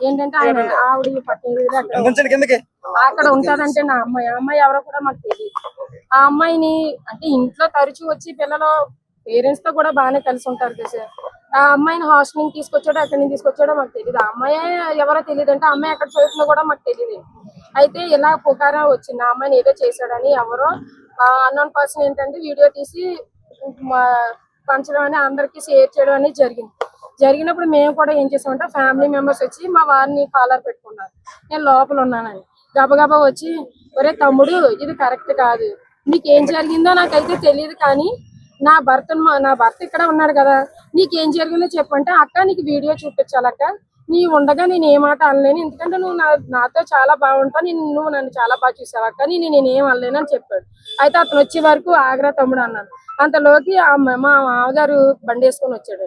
ఏంటంటే ఆయన ఆవిడ పట్టేది అక్కడ. ఉంటాడంటే నా అమ్మాయి. ఆ అమ్మాయి ఎవరో కూడా మాకు తెలియదు ఆ అమ్మాయిని అంటే ఇంట్లో తరచూ వచ్చి పిల్లలు పేరెంట్స్తో కూడా బాగానే కలిసి ఉంటారు కదా సార్. ఆ అమ్మాయిని హాస్టల్ నుంచి తీసుకొచ్చాడో అక్కడి నుంచి తీసుకొచ్చాడో మాకు తెలియదు ఆ అమ్మాయి ఎవరో తెలియదు అంటే అమ్మాయి ఎక్కడ చదువుతుందో కూడా మాకు తెలియదు అయితే ఇలా పుకారా వచ్చింది. ఆ అమ్మాయిని ఏదో చేశాడని ఎవరో అన్నోన్ పర్సన్ ఏంటంటే వీడియో తీసి పంచడం అని అందరికి షేర్ చేయడం అనేది జరిగింది. జరిగినప్పుడు మేము కూడా ఏం చేసామంటే ఫ్యామిలీ మెంబర్స్ వచ్చి మా వారిని కాలర్ పెట్టుకున్నారు. నేను లోపల ఉన్నానని. గబగబా వచ్చి ఒరే తమ్ముడు ఇది కరెక్ట్ కాదు. నీకేం జరిగిందో నాకైతే తెలియదు కానీ నా భర్త నా భర్త ఇక్కడ ఉన్నాడు కదా. నీకేం జరిగిందో చెప్పంటే అక్క నీకు వీడియో చూపించాలక్క. నీ ఉండగా నేను ఏ మాట అనలేను. ఎందుకంటే నువ్వు నా నాతో చాలా బాగుంటావు. నేను నువ్వు నన్ను చాలా బాగా చూసావు అక్క. నేను నేనేం అనలేను అని చెప్పాడు. అయితే అతను వచ్చే వరకు ఆగ్రా తమ్ముడు అన్నాను అంతలోకి మా మామగారు బండి వేసుకొని వచ్చాడు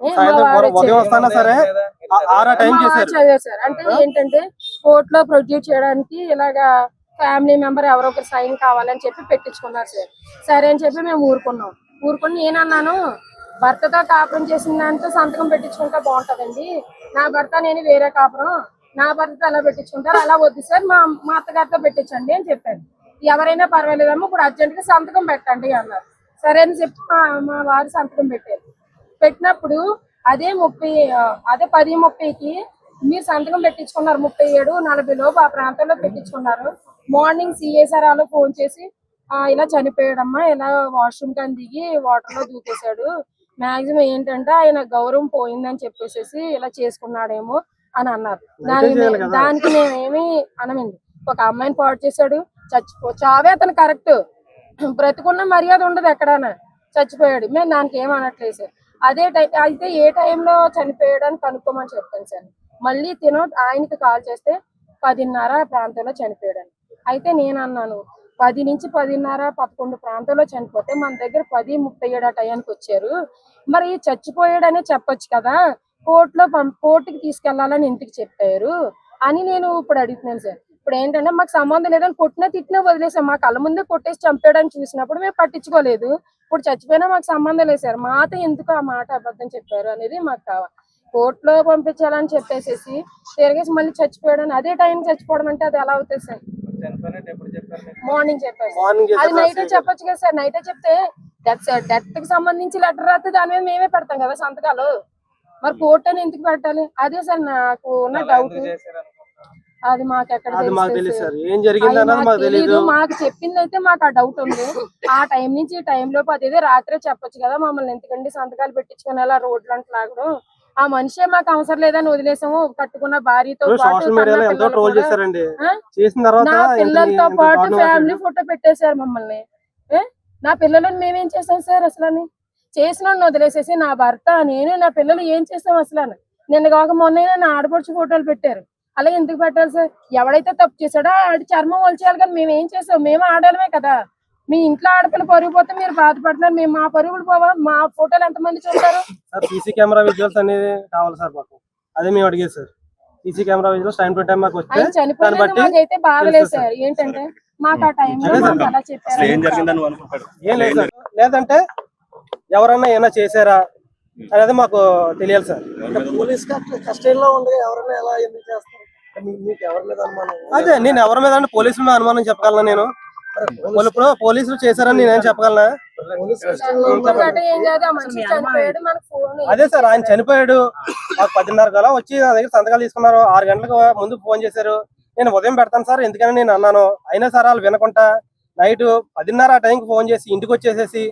సాయంత్రం ఉదయం వచ్చారు. వస్తానా సరే? ఆ- ఆరా టైం మా వారు చేశారు. చదివారు సార్. అంటే ఏంటంటే కోర్ట్లో ప్రొడ్యూస్ చేయడానికి ఇలాగా ఫ్యామిలీ మెంబర్ ఎవరో ఒకరు సైన్ కావాలని చెప్పి పెట్టించుకున్నారు సార్. సరే అని చెప్పి మేము ఊరుకున్నాం. ఊరుకుని నేనన్నాను భర్తతో కాపురం చేసిన దాంతో సంతకం పెట్టించుకుంటే బాగుంటదండి. నా భర్త నేను వేరే కాపురం. నా భర్తతో అలా పెట్టించుకుంటారు అలా వద్దు సార్. మా మా అత్తగారితో పెట్టించండి అని చెప్పాను ఎవరైనా పర్వాలేదమ్మా ఇప్పుడు అర్జెంట్గా సంతకం పెట్టండి అన్నారు. సరే అని చెప్పి మా మా వారు సంతకం పెట్టారు. పెట్టినప్పుడు అదే ముప్పై అదే పది ముప్పైకి మీరు సంతకం పెట్టించుకున్నారు ముప్పై ఏడు నలభై లోపు ఆ ప్రాంతంలో పెట్టించుకున్నారు. మార్నింగ్ సిఎస్ఆర్ వాళ్ళు ఫోన్ చేసి ఇలా చనిపోయాడమ్మా ఇలా వాష్రూమ్ కానీ దిగి వాటర్లో దూకేశాడు. మాక్సిమం ఏంటంటే ఆయన గౌరవం పోయిందని చెప్పేసి ఇలా చేసుకున్నాడేమో అని అన్నారు. దానికి. దానికి మేమేమి అనమండి. ఒక అమ్మాయిని పాడు చేశాడు చచ్చిపో చావే అతను కరెక్ట్. బ్రతుకున్న మర్యాద ఉండదు ఎక్కడైనా. చచ్చిపోయాడు. మేము దానికి ఏం అనట్లేదు సార్. అదే టైం అయితే ఏ టైంలో చనిపోయాడని కనుక్కోమని చెప్పాను సార్. మళ్ళీ తినో ఆయనకి కాల్ చేస్తే పదిన్నర ప్రాంతంలో చనిపోయాడని. అయితే నేను అన్నాను పది నుంచి పదిన్నర పదకొండు ప్రాంతంలో చనిపోతే మన దగ్గర పది ముప్పై ఏడు ఆ టయానికి వచ్చారు. మరి చచ్చిపోయాడనే చెప్పొచ్చు కదా. కోర్టులో పం కోర్టుకి తీసుకెళ్ళాలని ఇంటికి చెప్పారు? అని నేను ఇప్పుడు అడుగుతున్నాను సార్. ఇప్పుడు ఏంటంటే మాకు సంబంధం లేదని కొట్టినా తిట్టినా వదిలేసాం. మా కళ్ళ ముందే కొట్టేసి చంపాడని చూసినప్పుడు మేము పట్టించుకోలేదు. ఇప్పుడు చచ్చిపోయినా మాకు సంబంధం లేదు సార్. మాత ఎందుకు ఆ మాట అబద్ధం చెప్పారు? అనేది మాకు కావాలి కోర్టులో పంపించాలని చెప్పేసేసి తిరిగేసి మళ్ళీ చచ్చిపోయాడని అదే టైం చచ్చిపోవడం అంటే అది ఎలా అవుతుంది సార్? మార్నింగ్ చెప్పారు అది నైటే చెప్పొచ్చు కదా సార్. నైటే చెప్తే డెత్ డెత్కి సంబంధించి లెటర్ రాస్తే దాని మీద మేమే పెడతాం కదా సంతకాలు. మరి కోర్టు అని ఎందుకు పెట్టాలి? అదే సార్ నాకు ఉన్న డౌట్ అది మాకు ఎక్కడ అది మాకు తెలుస్తుంది తెలియదు సార్? ఏం జరిగింది అన్నది మాకు తెలియదు మాకు చెప్పింది అయితే మాకు ఆ డౌట్ ఉంది. ఆ టైం నుంచి ఈ టైం లోపు అదేదో రాత్రే చెప్పొచ్చు కదా మమ్మల్ని. ఎందుకండి సంతకాలు పెట్టించుకుని అలా రోడ్లు అంటే లాగడం ఆ మనిషే మాకు అవసరం లేదని వదిలేసాము. కట్టుకున్న భార్యతో పాటు సోషల్ కన్న మీడియాలో ఎంతో పిల్లలు ట్రోల్ కూడా. చేశారండి. ఆ? చేసిన తర్వాత నా పిల్లలతో పాటు ఫ్యామిలీ. ఫోటో పెట్టేశారు మమ్మల్ని. ఏ? నా పిల్లలను మేమేం చేసాం సార్ అసలు చేసిన వదిలేసేసి నా భర్త నేను నా పిల్లలు ఏం చేసాం అసలు నిన్న కాక మొన్న నా ఆడపడుచు ఫోటోలు పెట్టారు. అలా ఎందుకు పెట్టాలి సార్? ఎవడైతే తప్పు చేశాడో ఆడి చర్మం ఒలిచేయాలి కదా మేము ఏం చేసాం మేము ఆడాలమే కదా. మీ ఇంట్లో ఆడపిల్ల పరుగు పోతే మీరు బాధపడుతున్నారు. మేము మా పరుగులు పోవా? మా ఫోటోలు ఎంతమంది చూస్తారు? సార్ సీసీ కెమెరా విజువల్స్ అనేది కావాలి సార్ మాకు. అదే మేము అడిగేది sir. CC camera visuals time to time మాకు వస్తే దాన్ని బట్టి బాధలేదు తెలుస్తుంది సార్. ఏంటంటే మాకు ఆ టైంలో అలా చెప్పారు. జరిగిందని నువ్వు అనుకుంటాడు. ఏం లేదు సార్. లేదంటే ఎవరన్నా ఏమైనా చేశారా? అనేది మాకు తెలియాలి సార్. పోలీస్ కస్టడీలో ఉండగా ఎవరైనా ఎలా ఎందుకు చేస్తారు? మీ- మీకు ఎవరి మీద అనుమానం అదే నేను ఎవరి మీద అంటే పోలీసుల మీద అనుమానం చెప్పగలను నేను. ఇప్పుడు పోలీసులు చేశారని నేనేం చెప్పగలనా? అదే సార్ ఆయన చనిపోయాడు. మాకు పదిన్నర గల వచ్చి నా దగ్గర సంతకాలు తీసుకున్నారు. ఆరు గంటలకు ముందు ఫోన్ చేశారు. నేను ఉదయం పెడతాను సార్ ఎందుకని నేను అన్నాను. అయినా సార్ వాళ్ళు వినకుండా నైట్ పదిన్నర ఆ టైంకి ఫోన్ చేసి ఇంటికి వచ్చేసేసి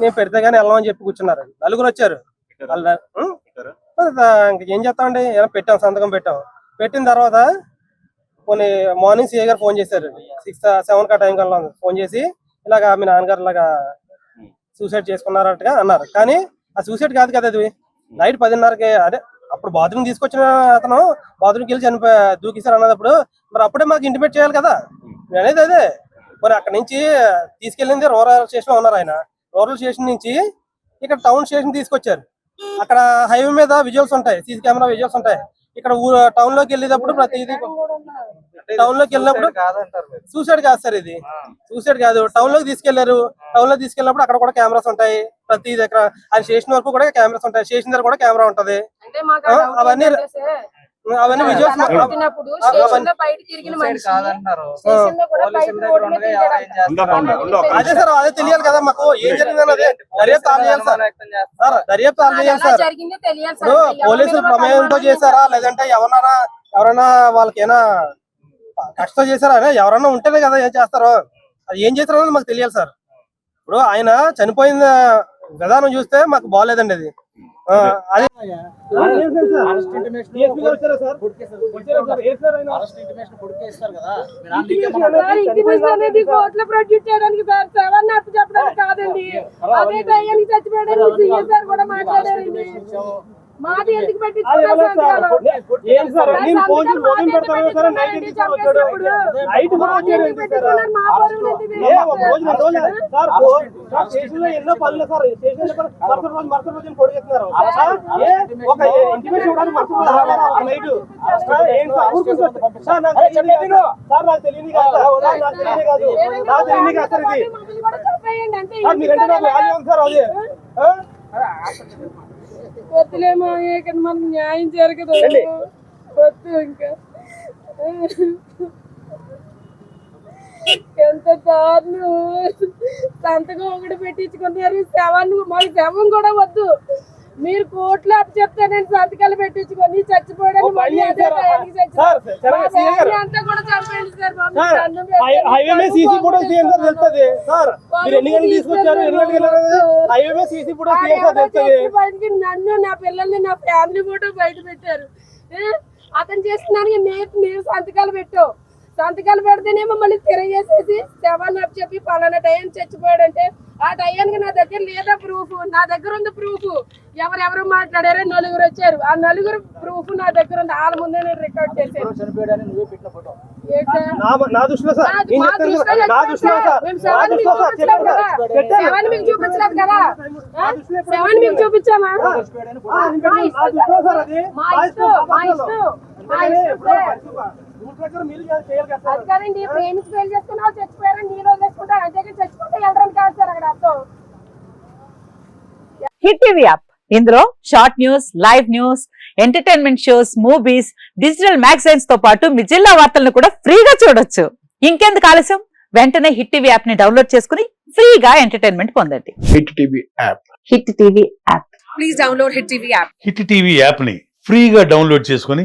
నేను పెడితే గానీ వెళ్ళమని చెప్పి కూర్చున్నారు. నలుగురు వచ్చారు? ఇంక ఏం చేస్తామండి? ఏమైనా పెట్టాం సంతకం పెట్టాం. పెట్టిన తర్వాత కొన్ని మార్నింగ్ సీఏ గారు ఫోన్ చేశారు. సిక్స్ సెవెన్ కా టైం కల్లా ఫోన్ చేసి ఇలాగా మీ నాన్నగారు ఇలాగా సూసైడ్ చేసుకున్నారట్టుగా అన్నారు. కానీ ఆ సూసైడ్ కాదు కదా అది. నైట్ పదిన్నరకి అదే అప్పుడు బాత్రూమ్ తీసుకొచ్చిన అతను బాత్రూమ్కి వెళ్ళి చనిపో దూకిసారు అన్నప్పుడు మరి అప్పుడే మాకు ఇంటిమేట్ చేయాలి కదా. అనేది అదే. మరి అక్కడ నుంచి తీసుకెళ్ళింది రూరల్ స్టేషన్లో ఉన్నారు ఆయన. రూరల్ స్టేషన్ నుంచి ఇక్కడ టౌన్ స్టేషన్ తీసుకొచ్చారు. అక్కడ హైవే మీద విజువల్స్ ఉంటాయి సీసీ కెమెరా విజువల్స్ ఉంటాయి. ఇక్కడ టౌన్లోకి వెళ్ళేటప్పుడు ప్రతిదీ టౌన్లోకి వెళ్ళినప్పుడు సూసైడ్ కాదు సార్ ఇది. సూసైడ్ కాదు. టౌన్లోకి తీసుకెళ్ళారు. టౌన్లోకి తీసుకెళ్ళినప్పుడు అక్కడ కూడా కెమెరాస్ ఉంటాయి. ప్రతి దగ్గర అది స్టేషన్ వరకు కూడా కెమెరాస్ ఉంటాయి. స్టేషన్ దగ్గర కూడా కెమెరా ఉంటది. అవన్నీ అవన్నీ విజువల్స్. అదే సార్ అదే తెలియాలి కదా మాకు. ఏం జరిగిందని అదే దర్యాప్తు ఆన్ చేయాలి సార్. సార్ దర్యాప్తు ఎలా సార్. జరిగిందో తెలియాలి ఇప్పుడు సార్ ఎవరి పోలీసులు ప్రమేయంతో చేశారా? లేదంటే ఎవరన్నా ఎవరైనా వాళ్ళకేనా కష్టం చేశారా? ఎవరన్నా ఉంటేనే కదా ఏం చేస్తారో? అది ఏం చేస్తారో అనేది మాకు తెలియాలి సార్. ఇప్పుడు ఆయన చనిపోయిన విధానం చూస్తే మాకు బాగాలేదండి అది. అనేది కోర్టులో ప్రొడ్యూస్ చేయడానికి సార్ సెవెన్ అప్పు చెప్పడానికి కాదండి. అదే దయ్యానికి చచ్చిపోయాడని కూడా మాట్లాడారండి. మాది ఎందుకు ఎన్నో పనులు సార్ స్టేషన్ మరుసటి రోజు మరుసటి రోజు పొడిగెత్తున్నారు సార్ ఒక మరుసటి రోజు నైట్ ఏం ఊరుకుంటారు సార్ నాకు తెలియదు కాదు. సార్ నాకు తెలియదు కాదు నాకు తెలియదు కాదు నాకు తెలియదు కాదు సార్ ఇది సార్ మీరంటే నాకు వాల్యూ ఉంది సార్ అది ఆ? వద్దులేమో ఇక్కడ మనకు న్యాయం జరగదు. వద్దు ఇంకా. ఎంత దారుణం. సంతకం ఒకటి పెట్టించుకున్నారు శవాన్ని మాకు శవం కూడా వద్దు. మీరు కోట్లు అప్పు చెప్తే నేను సంతకాలు పెట్టించుకొని చచ్చిపోయాడని హైవే మీద సీసీ తీయండి సార్ తెలుస్తుంది. సార్ మీరు ఎన్ని గంటలు తీసుకొచ్చారు? ఎన్ని హైవే మీద సీసీ తీయండి సార్ తెలుస్తుంది. నన్ను నా పిల్లల్ని నా ఫ్యామిలీ ఫోటో బయట పెట్టారు? అతను చేస్తున్నానికి మేము మేము సంతకాలు పెట్టాం సంతకాలు పెడితేనేమో మళ్ళీ తిరగేసేసి శవాన్ని అప్పు చెప్పి పలానా టైం చచ్చిపోయాడంటే ఆ టయానికి నా దగ్గర లేదా ప్రూఫ్ నా దగ్గర ఉంది ప్రూఫ్ ఎవరెవరు మాట్లాడారో నలుగురు వచ్చారు. ఆ నలుగురు ప్రూఫ్ నా దగ్గర ఉంది. వాళ్ళ ముందే నేను రికార్డ్ చేశాను. శవాన్ని మీకు చూపించలేదు కదా. శవాన్ని మీకు చూపించామా? మా ఇష్టం, మా ఇష్టం, అది కాదండి ప్రేమించి పెళ్ళి చేసుకున్న వాళ్ళు చచ్చిపోయారని నేను వదిలేసుకుంటాను అంతేకాని చచ్చిపోతే వెళ్ళడానికి కాదు సార్ అక్కడ అర్థం. Hit TV app. ఇందులో short news live news entertainment shows movies digital మ్యాగజైన్స్తో పాటు మీ జిల్లా వార్తలను కూడా ఫ్రీగా చూడొచ్చు. ఇంకెందుకు ఆలస్యం? వెంటనే హిట్ టీవీ యాప్ని డౌన్లోడ్ చేసుకుని ఫ్రీగా ఎంటర్టైన్మెంట్ పొందండి. Hit TV app. Hit TV app. Hit TV యాప్ని ఫ్రీగా డౌన్లోడ్ చేసుకొని